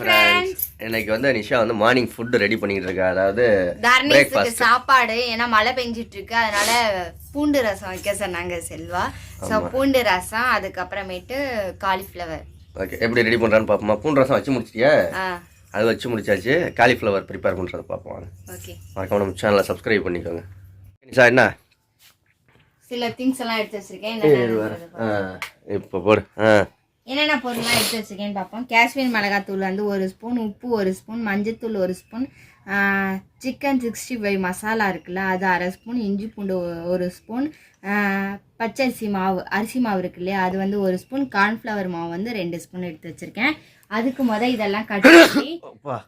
Friends இன்னைக்கு வந்து நிஷா வந்து மார்னிங் ஃபுட் ரெடி பண்ணிட்டு இருக்கா. அதாவது பிரேக்ஃபாஸ்ட் சாப்பாடு ஏன்னா மழை பெஞ்சிட்டு இருக்கு அதனால பூண்டு ரசம் வைக்க சொன்னாங்க செல்வா. ஸோ பூண்டு ரசம் அதுக்கப்புறமேட்டு காலிஃப்ளவர் ஓகே எப்படி ரெடி பண்றான்னு பார்ப்போமா? பூண்டு ரசம் வச்சு முடிச்சிட்டியா? ஆ. அது வச்சு முடிச்சாச்சு. காலிஃப்ளவர் ப்ரிப்பேர் பண்ணுறதை பார்ப்போம். ஓகே மறக்காம நம்ம சேனலை சப்ஸ்கிரைப் பண்ணிக்கோங்க. நிஷா என்ன? சில திங்ஸ் எல்லாம் எடுத்து வச்சிருக்கேன். இப்போ போடு. ஆ. என்னென்ன பொருள்லாம் எடுத்து வச்சிருக்கேன்னு பார்ப்போம். காஷ்மீர் மிளகாத்தூள் வந்து ஒரு ஸ்பூன் உப்பு ஒரு ஸ்பூன் மஞ்சத்தூள் ஒரு spoon chicken sixty five masala இருக்குல்ல அது அரை ஸ்பூன் இஞ்சி பூண்டு ஒரு ஸ்பூன் பச்சரிசி மாவு அரிசி மாவு இருக்கு இல்லையா அது வந்து ஒரு ஸ்பூன் கார்ன்ஃப்ளவர் மாவு வந்து ரெண்டு ஸ்பூன் எடுத்து வச்சிருக்கேன். அதுக்கு முத இதெல்லாம் கட் பண்ணி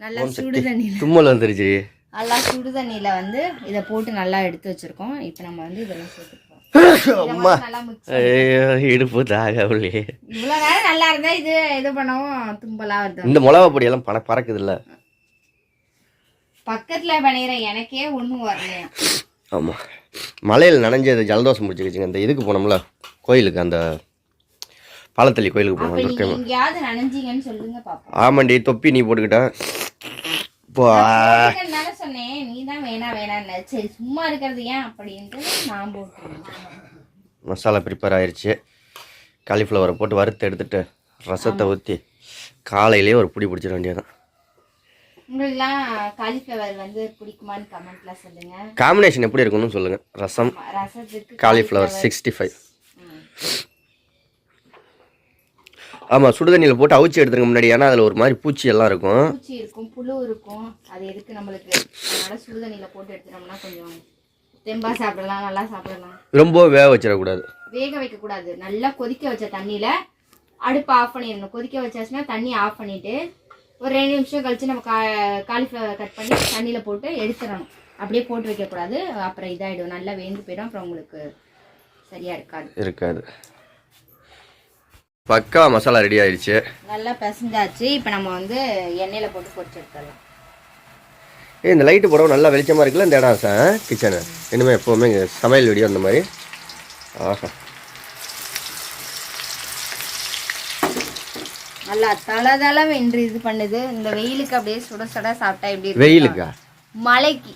நல்லா சுடு தண்ணியில் தும்மல் வந்துருச்சு. நல்லா சுடு தண்ணியில் வந்து இதை போட்டு நல்லா எடுத்து வச்சிருக்கோம். இப்போ நம்ம வந்து இதெல்லாம் சேர்த்துப்போம். அம்மா. இடுப்பு இவ்வளோ நேரம் நல்லா இருந்தா இது இது பண்ணவும் தும்பலா வருது. இந்த மிளகா பொடியெல்லாம் பண பறக்குது இல்ல பக்கத்துல பண்ணிடுற எனக்கே வரலையா. மலையில் நனைஞ்சது ஜலதோஷம் முடிச்சுக்கிச்சுங்க இந்த இதுக்கு போனோம்ல கோயிலுக்கு அந்த பாலத்தள்ளி கோயிலுக்கு போனோம் ஆமாண்டி தொப்பி நீ போட்டுக்கிட்ட. சொன்னேன் நீ தான் வேணா வேணான்னு. சரி சும்மா இருக்கிறது ஏன் அப்படின்ட்டு நான் மசாலா ப்ரிப்பேர் ஆயிருச்சு. காலிஃப்ளவரை போட்டு வறுத்து எடுத்துட்டு ரசத்தை ஊற்றி காலையிலேயே ஒரு பிடி பிடிச்சிட வேண்டியதான் உங்களுக்குலாம் காலிஃப்ளவர் வந்து பிடிக்குமான்னு கமெண்ட்ல சொல்லுங்க. காம்பினேஷன் எப்படி இருக்குன்னு சொல்லுங்கள் ரசம் ரசத்துக்கு காலிஃப்ளவர் சிக்ஸ்டி ஃபைவ் ஆமாம் சுடுதண்ணியில் போட்டு அவிச்சு எடுத்துருங்க முன்னாடி. ஏன்னா அதில் ஒரு மாதிரி பூச்சி எல்லாம் இருக்கும். பூச்சி இருக்கும் புழு இருக்கும். அது எதுக்கு நம்மளுக்கு? அதனால சுடுதண்ணியில போட்டு எடுத்துட்டோம்னா கொஞ்சம் தெம்பா சாப்பிடலாம் நல்லா சாப்பிடலாம். ரொம்ப வேக வச்சிடக்கூடாது. வேக வைக்க கூடாது நல்லா கொதிக்க வச்ச தண்ணியில அடுப்பு ஆஃப் பண்ணிடணும். கொதிக்க வச்சாச்சுன்னா தண்ணி ஆஃப் பண்ணிட்டு ஒரு ரெண்டு நிமிஷம் கழிச்சு நம்ம கா காலிஃப்ளவர் கட் பண்ணி தண்ணியில போட்டு எடுத்துடணும். அப்படியே போட்டு வைக்கக்கூடாது. அப்புறம் இதாயிடும். நல்லா வேந்து போயிடும். அப்புறம் உங்களுக்கு சரியா இருக்காது. இருக்காது. பக்கா மசாலா ரெடி ஆயிடுச்சு. நல்லா பிசைஞ்சாச்சு. இப்போ நம்ம வந்து எண்ணெயில போட்டு பொரிச்சு எடுத்துடலாம். ஏய் இந்த லைட்டு போடவும் நல்லா வெளிச்சமாக இருக்குல்ல இந்த இடம் சார்? கிச்சனு இனிமேல் எப்போவுமே சமையல் வீடியோ அந்த மாதிரி. ஆஹா. நல்லா தளதள வென்று இது பண்ணுது. இந்த வெயிலுக்கு அப்படியே சுட சுட சாப்பிட்டா எப்படி? வெயிலுக்கா? மழைக்கு.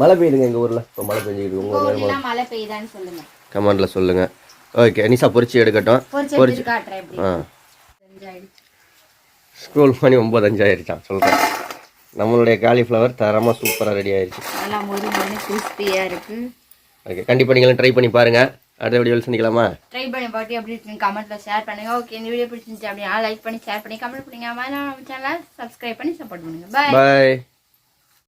மழை பெய்யுதுங்க எங்கள் ஊரில். இப்போ மழை பெஞ்சுக்கிட்டு உங்க உங்கள் மழை பெய்யுதான்னு சொல்லுங்க. கமெண்டில் சொல்லுங்கள் ஓகே நிஷா பொரிச்சு எடுக்கட்டும். எப்படி ஆ. ஸ்கூல் மணி ஒம்பது அஞ்சாயிருச்சான் சொல்கிறேன் நம்மளுடைய காலிஃப்ளவர் தரமாக சூப்பராக ரெடி இருக்கு. ஓகே கண்டிப்பாக நீங்களும் ட்ரை பண்ணி பாருங்கள் அடுத்த வீடியோவில் சந்திக்கலாமா? ட்ரை பண்ணி பார்த்து எப்படி இருக்குன்னு கமெண்ட்ல ஷேர் பண்ணுங்க. ஓகே இந்த வீடியோ பிடிச்சிருந்துச்சு அப்படின்னா லைக் பண்ணி ஷேர் பண்ணி கமெண்ட் பண்ணுங்க நம்ம சேனலை சப்ஸ்கிரைப் பண்ணி சப்போர்ட் பண்ணுங்க. பாய் பாய்